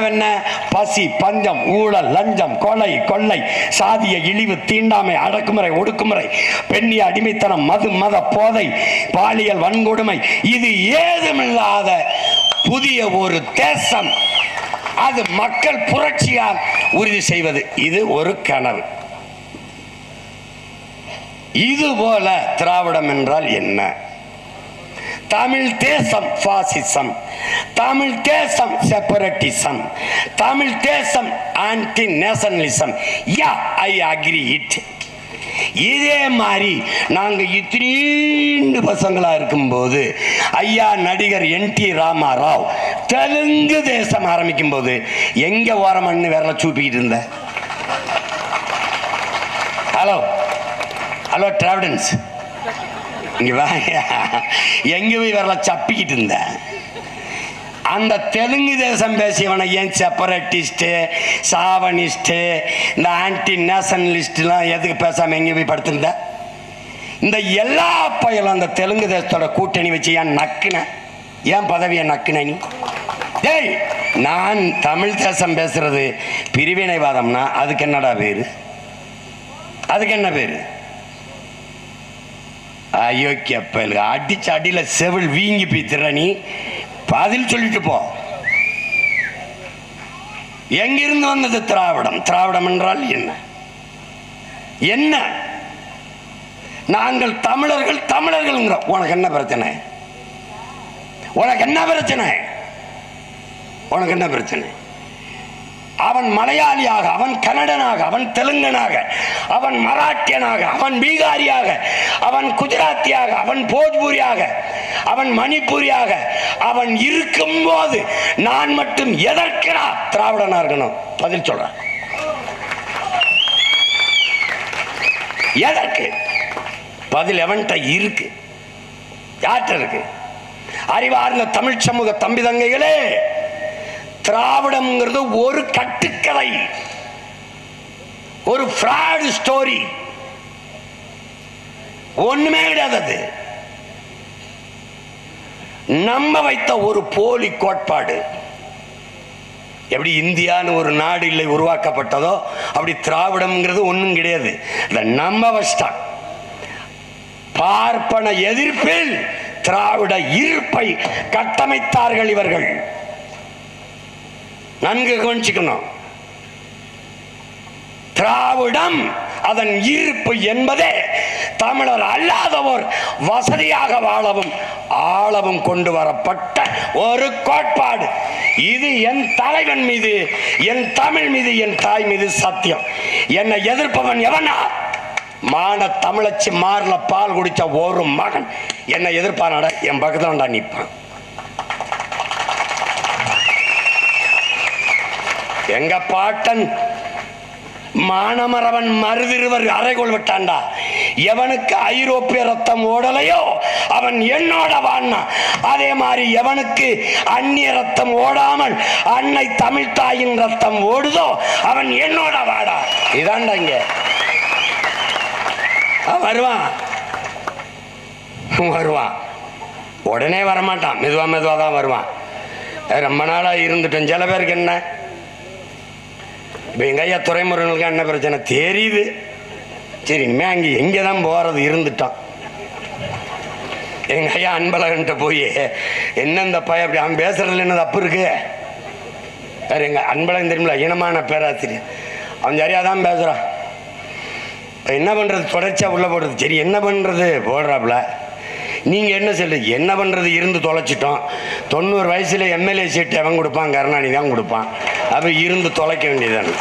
என்ன பசி பஞ்சம் ஊழல் லஞ்சம் கொலை கொள்ளை சாதிய இழிவு தீண்டாமை அடக்குமுறை ஒடுக்குமுறை பெண்ணிய அடிமைத்தனம் மது மத போதை பாலியல் வன்கொடுமை இது ஏதுமில்லாத புதிய ஒரு தேசம். அது மக்கள் புரட்சியால் உறுதி செய்வது. இது ஒரு கனவு. இது போல திராவிடம் என்றால் என்ன? தமிழ் தேசம் பாசிசம் தமிழ் தேசம் செப்பரட்டிசம் தமிழ் தேசம் anti nationalism yeah I agree it இதே மாதிரி நாங்கள் இத்திரீண்டு பசங்களாக இருக்கும்போது ஐயா நடிகர் என் டி ராமாராவ் தெலுங்கு தேசம் ஆரம்பிக்கும் போது எங்கே ஓரமண்ணு விரல சூப்பிக்கிட்டு இருந்த? ஹலோ ஹலோ டிராவிடன்ஸ் இங்க வாங்க எங்க போய் வரல சப்பிக்கிட்டு இருந்தேன் அந்த தெலுங்கு தேசம் பேசியவனை ஏன் செப்பரேட்டிஸ்ட்டு சாவனிஸ்ட்டு இந்த ஆன்டி நேஷனலிஸ்ட்லாம் எதுக்கு பேசாமல் எங்கே போய் படுத்திருந்த? இந்த எல்லா பயலும் அந்த தெலுங்கு தேசத்தோட கூட்டணி வச்சு ஏன் நக்குன? ஏன் பதவியை நக்குன நீ? டேய் நான் தமிழ் தேசம் பேசுறது பிரிவினைவாதம்னா அதுக்கு என்னடா பேரு? அதுக்கு என்ன பேரு? அயோக்கிய பயலுக அடிச்சு அடியில் செவில் வீங்கி போய் நீ. பதில் சொல்லிட்டு போ. எங்கிருந்து வந்தது திராவிடம்? திராவிடம் என்றால் என்ன? என்ன? நாங்கள் தமிழர்கள் தமிழர்கள் உனக்கு என்ன பிரச்சனை? உனக்கு என்ன பிரச்சனை? உனக்கு என்ன பிரச்சனை? அவன் மலையாளியாக அவன் கன்னடனாக அவன் தெலுங்கனாக அவன் மராட்டியனாக அவன் பீகாரியாக அவன் குஜராத்தியாக அவன் போஜ்பூரியாக அவன் மணிப்பூரியாக அவன் இருக்கும் போது நான் மட்டும் எதற்கடா திராவிடனா இருக்கணும்? பதில் சொல்றேன். எதற்கு? பதில் எவன்கிட்ட இருக்கு? யார்கிட்ட இருக்கு? அறிவார்ந்த தமிழ் சமூக தம்பி தங்கைகளே திராவிடம்ங்கிறது ஒரு கட்டுக்கதை ஒரு ஃப்ராடு ஸ்டோரி ஒண்ணுமே கிடையாது அது. வைத்த ஒரு போலி கோட்பாடு. எப்படி இந்தியான்னு ஒரு நாடு இல்லை உருவாக்கப்பட்டதோ அப்படி திராவிடம்ங்கிறது ஒன்றும் கிடையாது. அதை நம்ப வச்சிட்டான். பார்ப்பன எதிர்ப்பில் திராவிட இருப்பை கட்டமைத்தார்கள் இவர்கள். நன்கு கவனிச்சுக்கணும். திராவிடம் அதன் இருப்பு என்பதே தமிழர் அல்லாதவர் வசதியாக வாழவும் ஆளவும் கொண்டு வரப்பட்ட ஒரு கோட்பாடு. இது என் தலைவன் மீது என் தமிழ் மீது என் தாய் மீது சத்தியம். என்னை எதிர்ப்பவன் எவனா? மான தமிழச்சி மாறில் பால் குடிச்ச ஒரு மகன். என்னை எதிர்ப்பானடா? என் பக்கத்துல நிற்பான் எங்க பாட்டன் மானமரவன் மருதிருவர் அறைகோள் விட்டான்டா. எவனுக்கு ஐரோப்பிய ரத்தம் ஓடலையோ அவன் என்னோட வான்னா. அதே மாதிரி எவனுக்கு அந்நிய ரத்தம் ஓடாமல் அன்னை தமிழ் தாயின் ரத்தம் ஓடுதோ அவன் என்னோட வாடா. இதாண்டா இங்க. வருவான். வருவான். உடனே வரமாட்டான். மெதுவா மெதுவா தான் வருவான். ரொம்ப நாளா இருந்துட்டேன். சில பேருக்கு என்ன? இப்போ எங்கள் ஐயா துறைமுறைகளுக்கு என்ன பிரச்சனை? தெரியுது. சரி இனிமே அங்கே எங்கே தான் போகிறது இருந்துட்டான். எங்கள் ஐயா அன்பழகன்ட்ட போய் என்ன இந்த பையன் அப்படி? அவன் பேசுறதுல என்ன தப்பு இருக்கு? வேறு எங்கள் அன்பழகன் தெரியுமில்ல இனமான பேராசிரியர். அவன் சரியாக தான் பேசுகிறான் இப்போ என்ன பண்ணுறது தொடர்ச்சியாக உள்ளே போடுறது. சரி என்ன பண்ணுறது போடுறாப்புல. நீங்கள் என்ன சொல்லு? என்ன பண்ணுறது இருந்து தொலைச்சிட்டோம். தொண்ணூறு வயசில் எம்எல்ஏ சீட்டு எவன் கொடுப்பான்? கருணாநிதி தான் கொடுப்பான். அப்போ இருந்து தொலைக்க வேண்டியதானே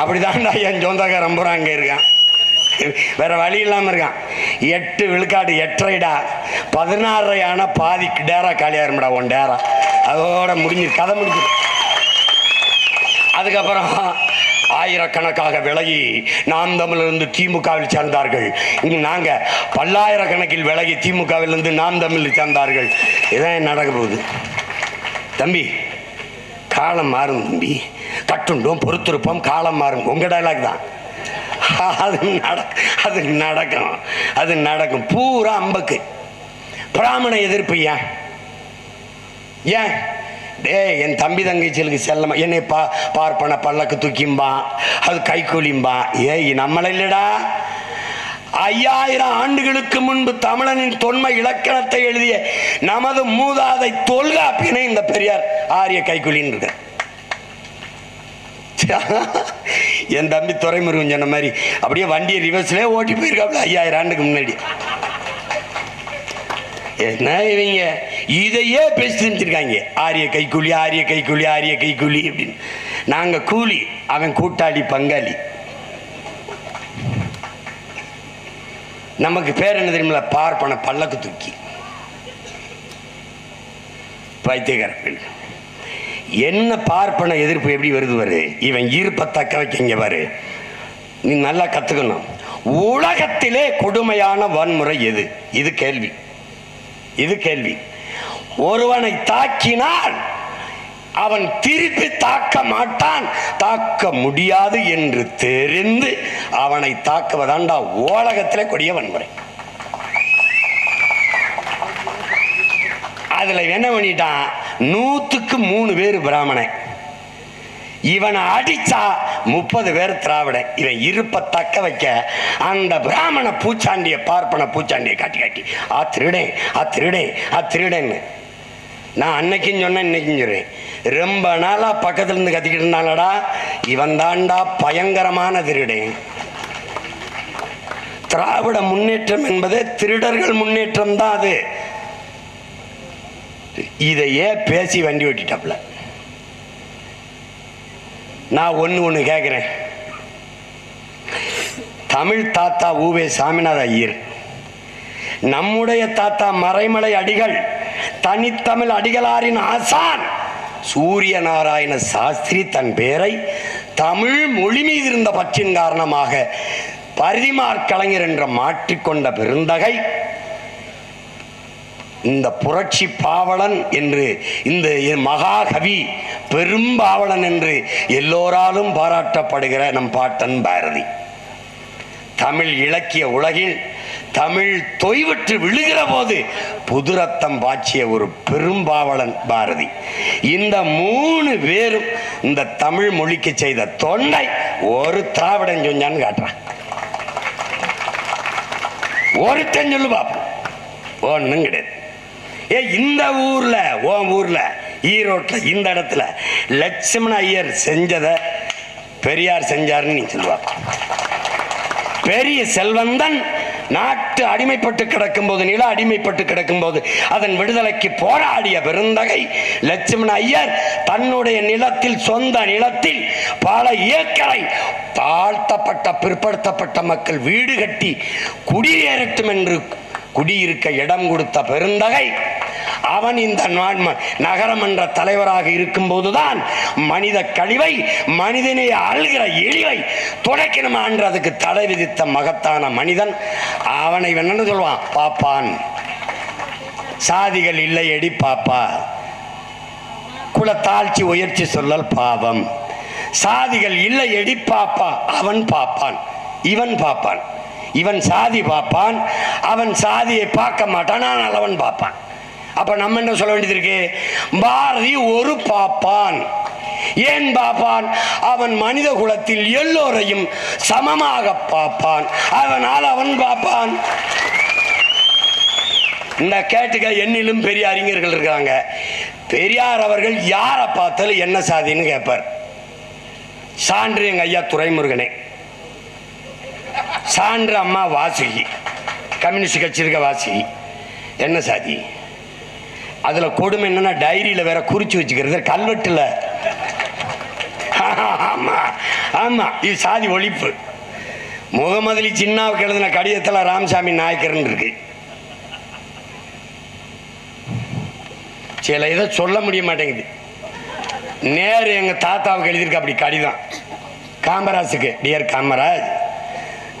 அப்படிதான்டா என் சொந்தக்கார ரொம்ப அங்கே இருக்கான். வேற வழி இல்லாமல் இருக்கான். எட்டு விழுக்காடு எட்டரைடா. பதினாறரை ஆனால் பாதி டேரா காலியாயிரும்டா உன் டேரா. அதோட முடிஞ்சு கதை முடிஞ்சு. அதுக்கப்புறம் ஆயிரக்கணக்காக விலகி நாம் தமிழிலிருந்து திமுகவில் சேர்ந்தார்கள். இங்கு நாங்கள் பல்லாயிரக்கணக்கில் விலகி திமுகவிலிருந்து நாம் தமிழில் சேர்ந்தார்கள். இதான் நடக்க போகுது. தம்பி காலம் மாறும் தம்பி. கட்டுண்டோம் பொறுத்திருப்போம் காலம் மாறும். உங்க டைலாக் தான். அது நட அது நடக்கும். அது நடக்கும். பூரா அம்பக்கு. பிராமண எதிர்ப்பு ஏன்? ஏன்? டேய் என் தம்பி தங்கச்சிகளுக்கு செல்லமா? என்னை பா பார்ப்பன பல்லக்கு தூக்கிம்பான் அது கைக்கூலிம்பான் ஏய் நம்மள இல்லடா. ஐயாயிரம் ஆண்டுகளுக்கு முன்பு தமிழனின் தொன்மை இலக்கணத்தை எழுதிய நமது மூதாதை தொல்காப்பியனை இந்த பெரியார் ஆரிய கைக்கூலின்னு இருக்க என் தம்பி துறைமுருகன் சொன்ன மாதிரி அப்படியே வண்டியை ரிவர்ஸ்லேயே ஓட்டி போயிருக்காப்ல ஐயாயிரம் ஆண்டுக்கு முன்னாடி. என்ன இவங்க? இதையே பேசி தெரிஞ்சிருக்காங்க ஆரிய கைக்கூலி ஆரிய கைக்கூலி ஆரிய கைக்கூலி அப்படின்னு. நாங்கள் கூலி அவன் கூட்டாளி பங்காளி. நமக்கு பேர் என்ன தெரியுமில்ல? பார்ப்பன பல்லக்கு தூக்கி. பைத்தியக்கார என்ன பார்ப்பன எதிர்ப்பு எப்படி வருது பாரு? இவன் இருப்பை தக்க வைக்கங்க பாரு. நீ நல்லா கத்துக்கணும். உலகத்திலே கொடுமையான வன்முறை எது? இது கேள்வி. இது கேள்வி. ஒருவனை தாக்கினால் அவன் திருப்பி தாக்க மாட்டான். தாக்க முடியாது என்று தெரிந்து அவனை தாக்குவதாண்டா உலகத்திலே கொடிய வன்முறை. அதுல என்ன பண்ணிட்டான்? நூத்துக்கு மூணு பேர் பிராமணன். இவனை அடிச்சா முப்பது பேர் திராவிடன் இவன் இருப்ப தக்க வைக்க அந்த பிராமண பூச்சாண்டிய பார்ப்பன பூச்சாண்டியை காட்டி காட்டி ஆ திருடேன் ஆ திருடேன் ஆ திருடேன்னு நான் அன்னைக்கும் சொன்னேன் இன்னைக்கும் சொல்றேன். ரொம்ப நாளா பக்கத்துல இருந்து கத்திக்கிட்டு இருந்தாலடா இவன் தாண்டா பயங்கரமான திருடன். திராவிட முன்னேற்றம் என்பது திருடர்கள் முன்னேற்றம் தான் அது. இதையே பேசி வண்டி ஓட்டிட்டாப்ல. நான் ஒன்று ஒன்று கேட்குறேன் தமிழ் தாத்தா ஊவே சாமிநாத ஐயர். நம்முடைய தாத்தா மறைமலை அடிகள். தனித்தமிழ் அடிகளாரின் ஆசான் சூரிய நாராயண சாஸ்திரி தன் பேரை தமிழ் மொழி மீது இருந்த பற்றின் காரணமாக பரிதிமார் கலைஞர் என்ற மாற்றிக்கொண்ட பெருந்தகை இந்த புரட்சி பாவலன் என்று இந்த மகாகவி பெரும்பாவலன் என்று எல்லோராலும் பாராட்டப்படுகிற நம் பாட்டன் பாரதி. தமிழ் இலக்கிய உலகில் தமிழ் தொய்வற்று விழுகிற போது புது ரத்தம் பாய்ச்சிய ஒரு பெரும்பாவலன் பாரதி. இந்த மூணு பேரும் இந்த தமிழ் மொழிக்கு செய்த தொண்டை ஒரு திராவிடன் சொன்னான்னு காட்டுறான். ஒருத்தன் சொல்லு பாப்போம் ஒன்றும் கிடையாது. ஏ இந்த ஊர்ல உன் ஊர்ல ஈரோட்ல இந்த இடத்துல லட்சுமண ஐயர் செஞ்சதை பெரியார் செஞ்சாருன்னு நீ சொல்லுவா. பெரிய செல்வந்தன் நாட்டு அடிமைப்பட்டு கிடக்கும் போது நில அடிமைப்பட்டு கிடக்கும் போது அதன் விடுதலைக்கு போராடிய பெருந்தகை லட்சுமண ஐயர் தன்னுடைய நிலத்தில் சொந்த நிலத்தில் பல ஏக்கரை தாழ்த்தப்பட்ட பிற்படுத்தப்பட்ட மக்கள் வீடு கட்டி குடியேறட்டும் என்று குடியிருக்க இடம் கொடுத்த பெருந்தகை அவன் இந்த நகரமன்ற தலைவராக இருக்கும் போதுதான் மனித கழிவை மனிதனை அழுகிற இழிவை துடைக்கணுமா என்று அதுக்கு தடை விதித்த மகத்தான மனிதன் அவனை என்ன சொல்வான்? பாப்பான். சாதிகள் இல்லை எடி பாப்பா. குல தாழ்ச்சி உயர்ச்சி சொல்லல் பாவம். சாதிகள் இல்லை எடி பாப்பா. அவன் பாப்பான். இவன் பாப்பான். இவன் சாதி பார்ப்பான் அவன் சாதியை பார்க்க மாட்டான் ஆனால் அவன் பார்ப்பான் அப்ப நம்ம என்ன சொல்ல வேண்டியது இருக்கு? பாரதி ஒரு பாப்பான். ஏன் பாப்பான்? அவன் மனித குலத்தில் எல்லோரையும் சமமாக பார்ப்பான் அதனால் அவன் பார்ப்பான் இந்த கேட்டுக்க என்னிலும் பெரிய அறிஞர்கள் இருக்காங்க. பெரியார் அவர்கள் யாரை பார்த்தாலும் என்ன சாதின்னு கேட்பார் சான்று எங்க ஐயா துரைமுருகனே. சான்று அம்மா வாசுகி. கம்யூனிஸ்ட் கட்சி இருக்க வாசுகி. என்ன சாதி? அதுல கொடுமை என்னன்னா டைரியில வேற குறிச்சு வச்சுக்கிறது கல்வெட்டுல. ஆமா ஆமா இது சாதி ஒழிப்பு. முகமதுலி சின்னாவுக்கு எழுதின கடிதத்தில் ராமசாமி நாயக்கர்னு இருக்கு. சில இதை சொல்ல முடிய மாட்டேங்குது. நேரு எங்க தாத்தாவுக்கு எழுதியிருக்க அப்படி கடிதம். காமராஜுக்கு டியர் காமராஜ்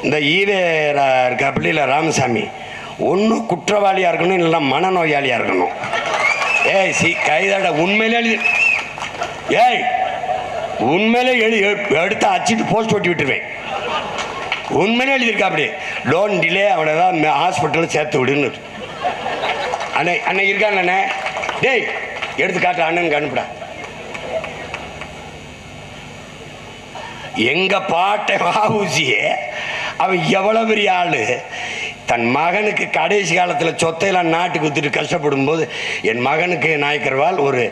இந்த ஈவேரா இருக்க அப்படி இல்லை ராமசாமி ஒன்றும் குற்றவாளியாக இருக்கணும் இல்லைன்னா மனநோயாளியாக இருக்கணும். ஏய் சி கைதாடா உண்மையிலே எழுதி ஏய் உண்மையிலே எழுதி எடுத்து அச்சிட்டு போஸ்ட் ஒட்டி விட்டுருவேன். உண்மையிலே எழுதியிருக்கா அப்படி. லோன் டிலே அவனை தான் ஹாஸ்பிட்டலில் சேர்த்து விடுன்னு. அண்ணே அண்ணே இருக்காங்க அண்ணே? டேய் எடுத்து காட்டு அண்ணனுக்கு அனுப்புடா. எங்க பாட்டை வாவூசியே அவன் எவ்வளவு பெரிய ஆளு. தன் மகனுக்கு கடைசி காலத்தில் சொத்தையெல்லாம் நாட்டுக்கு வித்துட்டு கஷ்டப்படும் போது என் மகனுக்கு நாயக்கர்வால் ஒரு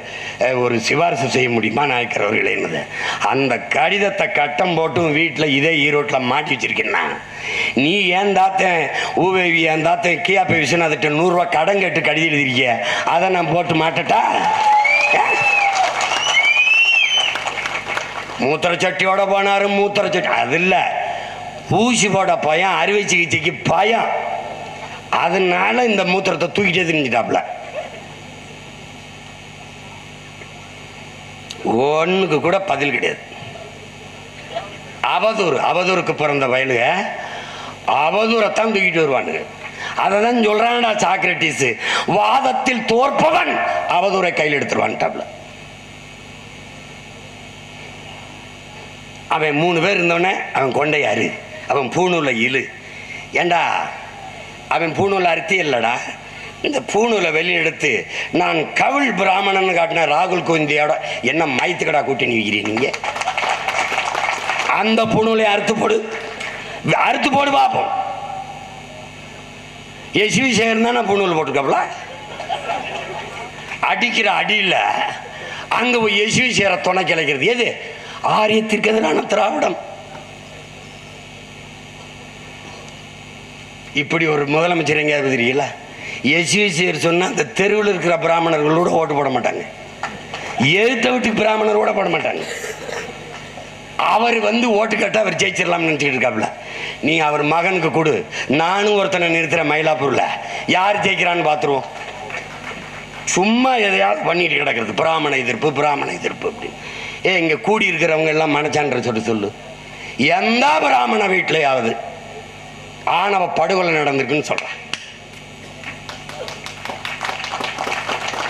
ஒரு சிபாரிசு செய்ய முடியுமா நாயக்கர் அவர்களே? என்னது? அந்த கடிதத்தை கட்டம் போட்டும் வீட்டில் இதே ஈரோட்டில் மாட்டி வச்சிருக்கேன்னா நீ ஏன் தாத்தன் ஊவேவி ஏன் தாத்தன் கியாப்பை விஸ்வநாதட்ட நூறுரூவா கடன் கேட்டு கடிதம் எழுதிருக்கிய? அதை நான் போட்டு மாட்டட்டா? மூத்திர சட்டியோட போனாரு மூத்திர சட்டி அது இல்லை. ஊசி போட பயம் அறுவை சிகிச்சைக்கு பயம். அதனால இந்த மூத்திரத்தை தூக்கிட்டே தெரிஞ்சிட்டாப்ல ஒண்ணுக்கு கூட பதில் கிடையாது. அவதூறு அவதூறுக்கு பிறந்த வயலுக அவதூறத்தான் தூக்கிட்டு வருவானுங்க. அதை தான் சொல்றான்டா சாக்ரட்டிஸ் வாதத்தில் தோற்பவன் அவதூரை கையில் எடுத்துருவான்ட்டாப்ல அவன் மூணு பேர் இருந்தவனே அவன் கொண்டையாரு அவன் பூணுள்ள இழு. ஏண்டா அவன் பூணூல் அறுத்தி இல்லைடா. இந்த பூணூலை வெளியெடுத்து நான் கவிழ் பிராமணன் காட்டின ராகுல் கோவிந்தியோட என்ன மைத்துக்கடா கூட்டி நிற்கிறீங்க நீங்க? அந்த பூணூலை அறுத்து போடு. அறுத்து போடு பார்ப்போம் எஸ்வி சேகர் தானே பூணூல் போட்டிருக்காப்ல? அடிக்கிற அடியில் அங்கே போய் எஸ்வி சேர துணை கிளைக்கிறது எது? ஆரியத்திற்கு எதிரான திராவிடம். இப்படி ஒரு முதலமைச்சர் எங்கேயாவது தெரியல எஸ்விசியர் சொன்னால் அந்த தெருவில் இருக்கிற பிராமணர்களோட ஓட்டு போட மாட்டாங்க. எழுத்த விட்டு பிராமணர் கூட போட மாட்டாங்க. அவர் வந்து ஓட்டு கட்ட அவர் ஜெயிச்சிடலாம்னு நினச்சிட்டு இருக்காப்புல நீ அவர் மகனுக்கு கொடு. நானும் ஒருத்தனை நிறுத்துற மயிலாப்பூரில். யார் ஜெயிக்கிறான்னு பார்த்துருவோம் சும்மா எதையாவது பண்ணிட்டு கிடக்கிறது. பிராமண எதிர்ப்பு பிராமண எதிர்ப்பு அப்படின்னு. ஏ இங்கே கூடி இருக்கிறவங்க எல்லாம் மனச்சான்ற சொல்லி சொல்லு. எந்த பிராமண வீட்டிலையாவது ஆணவ படுகொலை நடந்திருக்குன்னு சொல்றேன்.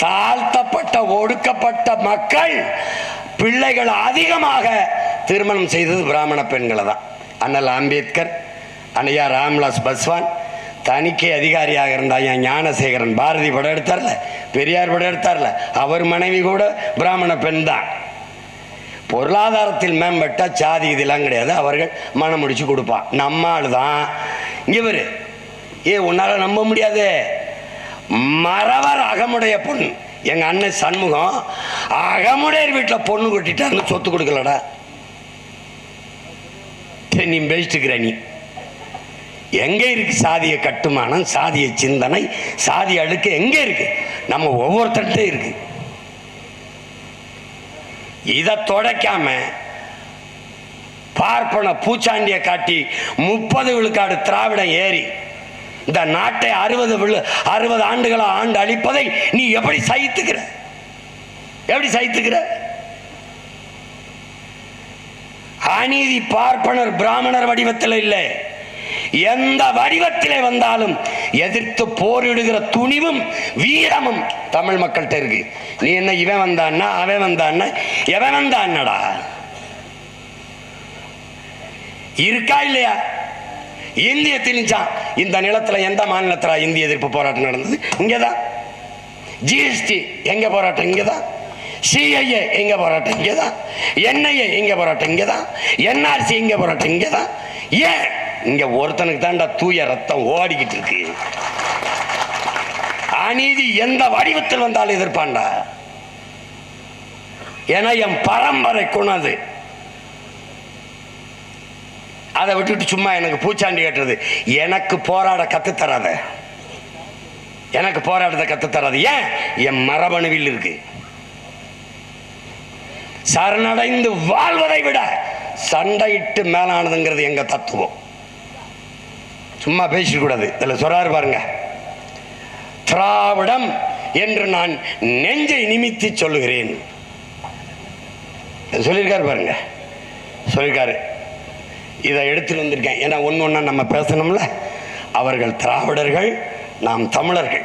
தாழ்த்தப்பட்ட ஒடுக்கப்பட்ட மக்கள் பிள்ளைகள் அதிகமாக திருமணம் செய்தது பிராமண பெண்களை தான். அண்ணல் அம்பேத்கர் அண்ணையா ராம்விலாஸ் பஸ்வான் தணிக்கை அதிகாரியாக இருந்த ஐயா ஞானசேகரன் பாரதி படம் எடுத்தார்ல பெரியார் படம் எடுத்தார்ல அவர் மனைவி கூட பிராமண பெண் தான். பொருளாதாரத்தில் மேம்பட்டால் சாதி இதெல்லாம் கிடையாது. அவர்கள் மனம் முடிச்சு கொடுப்பான் நம்ம ஆளு தான் இங்க பாரு. ஏ உன்னால நம்ப முடியாது. மறவர் அகமுடைய பொண்ணு எங்க அண்ணன் சண்முகம் அகமுடையர் வீட்டில் பொண்ணு கொட்டிட்டாருன்னு சொத்து கொடுக்கலடா. நீ பேசிட்டுக்கிற நீ. எங்க இருக்கு சாதிய கட்டுமானம் சாதிய சிந்தனை சாதி அழுக்கு எங்க இருக்கு? நம்ம ஒவ்வொருத்தர்கிட்ட இருக்கு. இதை தொடக்காம பார்ப்பன பூச்சாண்டிய காட்டி முப்பது விழுக்காடு திராவிடம் ஏறி இந்த நாட்டை அறுபது விழு அறுபது ஆண்டுகளை ஆண்டு அழிப்பதை நீ எப்படி சகித்துக்கிற? எப்படி சகித்துக்கிற? அநீதி பார்ப்பனர் பிராமணர் வடிவத்தில் இல்லை. எந்த வடிவத்திலே வந்தாலும் எதிர்த்து போரிடுகிற துணிவும் வீரமும் தமிழ் மக்கள்கிட்ட இருக்கு. நீ என்ன இவன் வந்தான்னா அவன் வந்தான்னா எவன் வந்தான்னடா? இருக்கா இல்லையா? இந்திய திணிச்சான் இந்த நிலத்தில் எந்த மாநிலத்தில் இந்திய எதிர்ப்பு போராட்டம் நடந்தது? இங்கதான். ஜிஎஸ்டி எங்கே போராட்டம்? இங்கதான். சிஐஏ எங்க போராட்டம்? இங்கதான். என்ஐஏ எங்க போராட்டம்? இங்கே தான் என்ஆர்சி எங்க போராட்டம்? இங்கே தான் ஏன் இங்க ஒருத்தனுக்கு தான்டா தூய ரத்தம் ஓடிக்கிட்டு இருக்கு. அநீதி எந்த வடிவத்தில் வந்தாலும் எதிர்ப்பான்டா. ஏன்னா என் பரம்பரை குணம் அது. அதை விட்டுட்டு சும்மா எனக்கு பூச்சாண்டி கட்டுறது. எனக்கு போராட கத்து தராத. எனக்கு போராட்டத்தை கத்து தராது. ஏன்? என் மரபணுவில் இருக்கு. சரணடைந்து வாழ்வதை விட சண்டையிட்டு மேலானதுங்கிறது எங்க தத்துவம். சும்மா பேசிக்கூடாது இதில் சொல்றாரு பாருங்க. திராவிடம் என்று நான் நெஞ்சை நிமித்தி சொல்லுகிறேன். சொல்லியிருக்காரு பாருங்க. சொல்லியிருக்காரு. இதை எடுத்துட்டு வந்திருக்கேன். ஏன்னா ஒன்று ஒன்றா நம்ம பேசணும்ல. அவர்கள் திராவிடர்கள் நாம் தமிழர்கள்.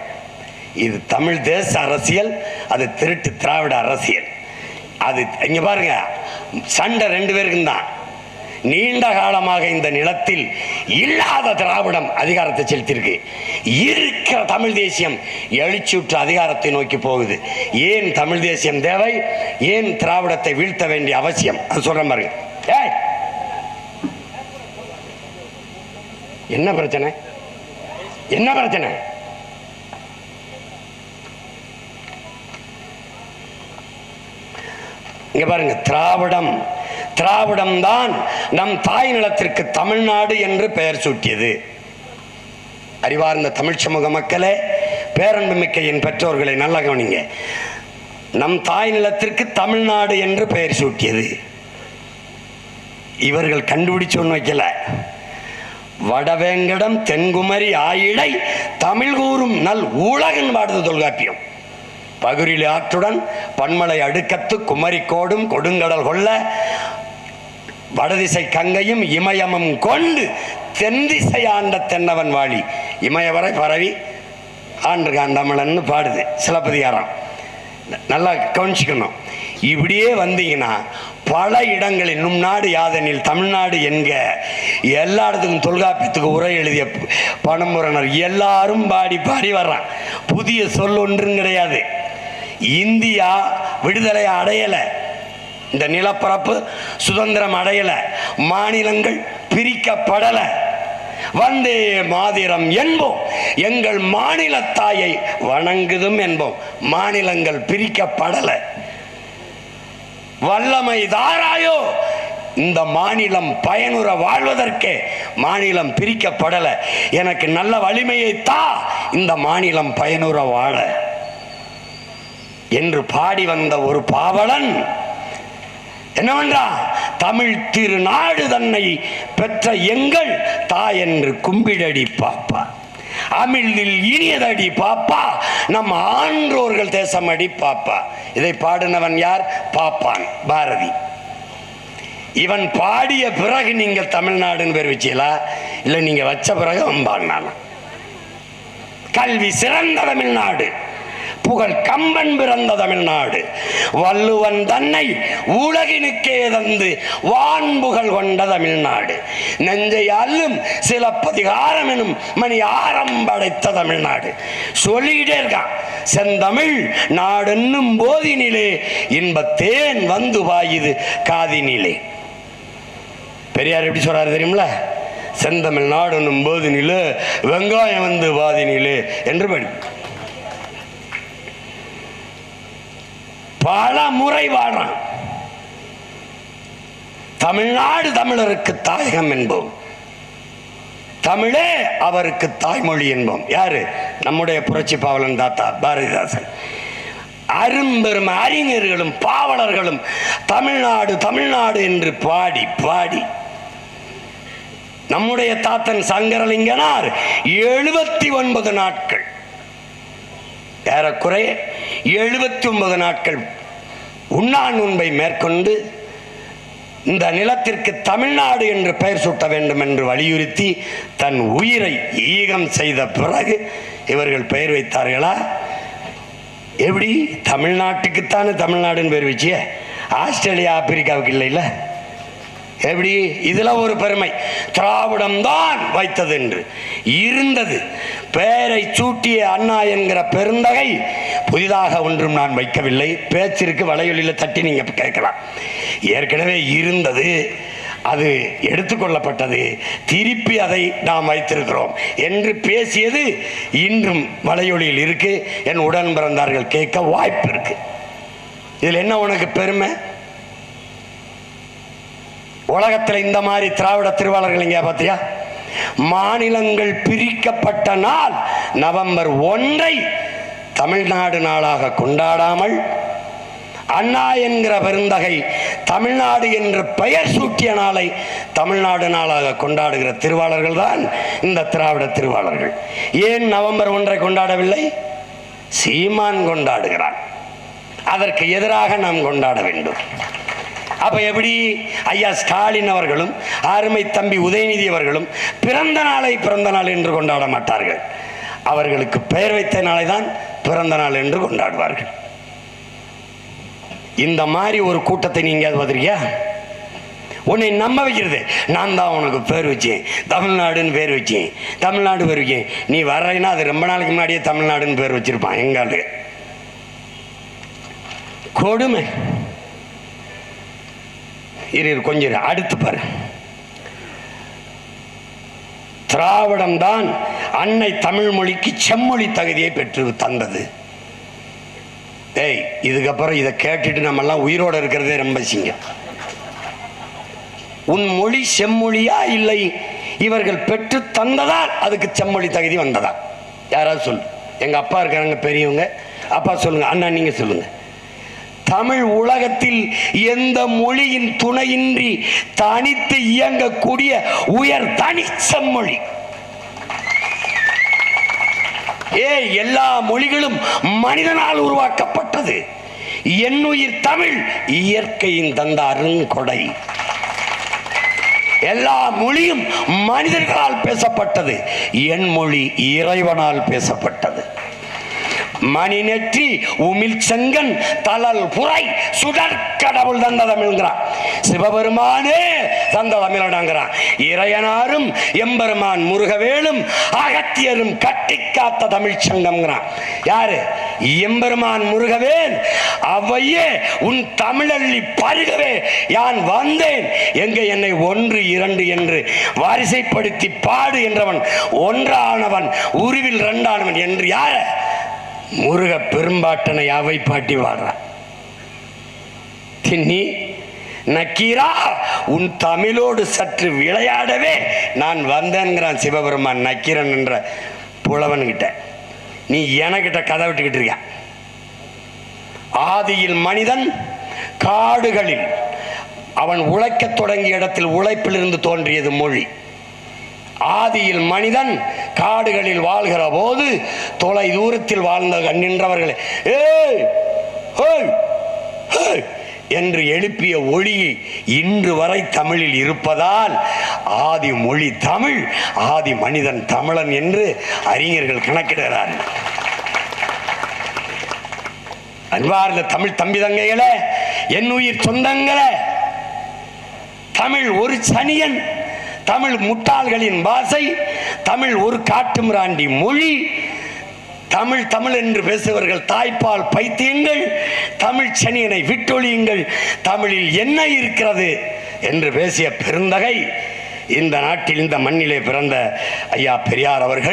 இது தமிழ் தேச அரசியல் அது திருட்டு திராவிட அரசியல். அது இங்கே பாருங்க. சண்டை ரெண்டு பேருக்கும் தான் நீண்ட காலமாக இந்த நிலத்தில் இல்லாத திராவிடம் அதிகாரத்தை செலுத்தியிருக்கு. இருக்கிற தமிழ் தேசியம் எழுச்சியுற்ற அதிகாரத்தை நோக்கி போகுது. ஏன் தமிழ் தேசியம் தேவை? ஏன் திராவிடத்தை வீழ்த்த வேண்டிய அவசியம்? அது சொல்ற மாதிரி ஏய்! என்ன பிரச்சனை? என்ன பிரச்சனை? இங்க பாருங்க திராவிடம் திராவிடம்தான் நம் தாய் நிலத்திற்கு தமிழ்நாடு என்று பெயர் சூட்டியது. அறிவார்ந்த தமிழ் சமூக மக்களே பேரன்பு மிக்க என் பெற்றோர்களை நல்லா கவனிங்க. நம் தாய் நிலத்திற்கு தமிழ்நாடு என்று பெயர் சூட்டியது. இவர்கள் கண்டுபிடிச்சு ஒன்று வைக்கல. வடவேங்கடம் தென்குமரி ஆயிடை தமிழ் கூறும் நல் உலகன் பாடுது தொல்காப்பியம். பகுரில் ஆற்றுடன் பன்மலை அடுக்கத்து குமரிக்கோடும் கொடுங்கடல் கொள்ள வடதிசை கங்கையும் இமயமும் கொண்டு தென்திசை ஆண்ட தென்னவன் வாழி. இமயவரை பரவி ஆண்டுகாண்டமலன்னு பாடுது சிலப்பதிகாரம். நல்லா கவனிச்சுக்கணும். இப்படியே வந்தீங்கன்னா பல இடங்களில் நும் நாடு யாதெனில் தமிழ்நாடு என்க எல்லா இடத்துக்கும் தொல்காப்பியத்துக்கு உரை எழுதிய ப- எல்லாரும் பாடி பாடி வர்றான். புதிய சொல் ஒன்றும் கிடையாது. இந்தியா விடுதலை அடையலை. இந்த நிலப்பரப்பு சுதந்திரம் அடையல. மாநிலங்கள் பிரிக்கப்படல. வந்தே மாதிரம் என்போம். எங்கள் மாநில தாயை வணங்குதும் என்போம். மாநிலங்கள் பிரிக்கப்படல. வல்லமை தாராயோ இந்த மாநிலம் பயனுற வாழ்வதற்கே மாநிலம் பிரிக்கப்படல. எனக்கு நல்ல வலிமையை தா இந்த மாநிலம் பயனுற வாழ. என்று பாடி வந்த ஒரு பாவலன் என்னவென்றா? தமிழ் திருநாடு தன்னை பெற்ற எங்கள் தாய் என்று கும்பிடடி பாப்பா. அமிழ்தில் இனியதடி பாப்பா. நம் ஆன்றோர்கள் தேசமடி பாப்பா. இதை பாடினவன் யார்? பாப்பான் பாரதி. இவன் பாடிய பிறகு நீங்க தமிழ்நாடுன்னு பேர் வச்சீங்களா? இல்லை நீங்க வச்ச பிறகு அவன் பாடினானா கல்வி சிறந்த தமிழ்நாடு. புகழ் கம்பன் பிறந்த தமிழ்நாடு. வள்ளுவன் தன்னை உலகினுக்கே தந்து வான்புகழ் கொண்ட தமிழ்நாடு. நெஞ்சை அல்லும் சிலப்பதிகாரம் எனும் மணி ஆரம் படைத்த தமிழ்நாடு. சொல்லிக்கிட்டே இருக்கான் செந்தமிழ் நாடென்னும் போதினிலே இன்பத்தேன் வந்து பாயுது காதினிலே. பெரியார் எப்படி சொல்றாரு தெரியுமில செந்தமிழ் நாடுன்னும் போதினிலே வெங்காயம் வந்து பாதினிலே என்று படி. பல முறை வாழான் தமிழ்நாடு தமிழருக்கு தாயகம் என்போம். தமிழே அவருக்கு தாய்மொழி என்போம். யாரு? நம்முடைய புரட்சி பாவலன் தாத்தா பாரதிதாசன். அரும்பெரும் அறிஞர்களும் பாவலர்களும் தமிழ்நாடு தமிழ்நாடு என்று பாடி பாடி. நம்முடைய தாத்தன் சங்கரலிங்கனார் எழுபத்தி ஒன்பது நாட்கள். ஏறக்குறைய எழுபத்தி ஒன்பது நாட்கள் உண்ணா நோன்பை மேற்கொண்டு இந்த நிலத்திற்கு தமிழ்நாடு என்று பெயர் சூட்ட வேண்டும் என்று வலியுறுத்தி தன் உயிரை ஈகம் செய்த பிறகு இவர்கள் பெயர் வைத்தார்களா? எப்படி? தமிழ்நாட்டுக்குத்தானே தமிழ்நாடுன்னு பேர் வச்சிய ஆஸ்திரேலியா ஆப்பிரிக்காவுக்கு இல்லைல்ல எப்படி? இதில் ஒரு பெருமை. திராவிடம் தான் வைத்தது என்று. இருந்தது. பெயரை சூட்டிய அண்ணா என்கிற பெருந்தகை புதிதாக ஒன்றும் நான் வைக்கவில்லை. பேச்சிற்கு வலையொலியில் தட்டி நீங்கள் கேட்கலாம். ஏற்கனவே இருந்தது அது எடுத்துக்கொள்ளப்பட்டது திருப்பி அதை நாம் வைத்திருக்கிறோம். என்று பேசியது இன்றும் வலையொலியில் இருக்கு. என் உடன் பிறந்தார்கள் கேட்க வாய்ப்பு இருக்கு. இதில் என்ன உனக்கு பெருமை? உலகத்தில் இந்த மாதிரி திராவிட திருவாளர்கள் இங்கே பார்த்தியா? மாநிலங்கள் பிரிக்கப்பட்ட நாள் நவம்பர் ஒன்றை தமிழ்நாடு நாளாக கொண்டாடாமல் அண்ணா என்கிற பெருந்தகை தமிழ்நாடு என்று பெயர் சூட்டிய நாளை தமிழ்நாடு நாளாக கொண்டாடுகிற திருவாளர்கள் தான் இந்த திராவிட திருவாளர்கள். ஏன் நவம்பர் ஒன்றை கொண்டாடவில்லை? சீமான் கொண்டாடுகிறான். அதற்கு எதிராக நாம் கொண்டாட வேண்டும். அப்ப எப்படி? ஐயா ஸ்டாலின் அவர்களும் அருமை தம்பி உதயநிதி அவர்களும் பிறந்த நாளை பிறந்த நாள் என்று கொண்டாட மாட்டார்கள். அவர்களுக்கு பெயர் வைத்த நாளை தான் பிறந்த நாள் என்று கொண்டாடுவார்கள். இந்த மாதிரி ஒரு கூட்டத்தை நீங்க பார்த்திருக்கியா? உன்னை நம்ப வைக்கிறது. நான் தான் உனக்கு பேர் வச்சேன். தமிழ்நாடுன்னு பேர் வச்சேன். தமிழ்நாடு பேர் வச்சேன். நீ வர்றேன்னா அது ரொம்ப நாளைக்கு முன்னாடியே தமிழ்நாடுன்னு பேர் வச்சிருப்பான் எங்காலு கொடுமை. இரு கொஞ்சம் அடுத்து பாரு. திராவிடம் தான் அன்னை தமிழ் மொழிக்கு செம்மொழி தகுதியை பெற்று தந்தது. ஏய் இதுக்கப்புறம் இதை கேட்டுட்டு நம்மெல்லாம் உயிரோடு இருக்கிறதே ரொம்ப சிங்கம். உன் மொழி செம்மொழியா இல்லை? இவர்கள் பெற்று தந்ததால் அதுக்கு செம்மொழி தகுதி வந்ததா? யாராவது சொல்லு. எங்கள் அப்பா இருக்கிறாங்க பெரியவங்க. அப்பா சொல்லுங்க. அண்ணா நீங்கள் சொல்லுங்கள் தமிழ் உலகத்தில் எந்த மொழியின் துணையின்றி தனித்து இயங்கக்கூடிய உயர் தனி செம்மொழி ஏ எல்லா மொழிகளும் மனிதனால் உருவாக்கப்பட்டது. என்னுயிர் தமிழ் இயற்கையின் தந்த அருங்கொடை எல்லா மொழியும் மனிதர்களால் பேசப்பட்டது. என் மொழி இறைவனால் பேசப்பட்டது. மணி நெற்றி உமிழ் செங்கன் தளல் புரை சுடர் கடவுள் தந்த தமிழ்ங்கிறான் சிவபெருமானே தந்த தமிழடாங்கிறான் இறையனாரும் எம்பெருமான் முருகவேலும் அகத்தியரும் கட்டி காத்த தமிழ் சங்கம்ங்கிறான் யாரு? எம்பெருமான் முருகவேல். அவையே உன் தமிழள்ளி பருகவே யான் வந்தேன். எங்க என்னை ஒன்று இரண்டு என்று வாரிசைப்படுத்தி பாடு என்றவன் ஒன்றானவன் உருவில் இரண்டானவன் என்று யார? முருக பெரும்பாட்டனை அவை பாட்டி வாடுறான் தின்னி நக்கீரா உன் தமிழோடு சற்று விளையாடவே நான் வந்தேன்கிறான் சிவபெருமான் நக்கீரன் என்ற புலவன்கிட்ட. நீ எனக்கிட்ட கதை விட்டுக்கிட்டு இருக்க ஆதியில் மனிதன் காடுகளில் அவன் உழைக்கத் தொடங்கிய இடத்தில் உழைப்பிலிருந்து தோன்றியது மொழி. ஆதியில் மனிதன் காடுகளில் வாழ்கிற போது தொலை தூரத்தில் வாழ்ந்த நின்றவர்கள் ஏய் என்று எழுப்பிய ஒளி இன்று வரை தமிழில் இருப்பதால் ஆதி மொழி தமிழ் ஆதி மனிதன் தமிழன் என்று அறிஞர்கள் கணக்கிடுகிறார்கள் அன்பார்ந்த தமிழ் தம்பி தங்கைகளே என் உயிர் சொந்தங்களே தமிழ் ஒரு சனியன். தமிழ் முட்டாள்களின் பாசை தமிழ் ஒரு காட்டுமிராண்டி மொழி தமிழ் தமிழ் என்று பேசுபவர்கள் தாய்ப்பால் பைத்தியங்கள் தமிழ் சனியனை விட்டொழியுங்கள் தமிழில் என்ன இருக்கிறது என்று பேசிய பெருந்தகை இந்த நாட்டில் இந்த மண்ணிலே பிறந்த ஐயா பெரியார் அவர்கள்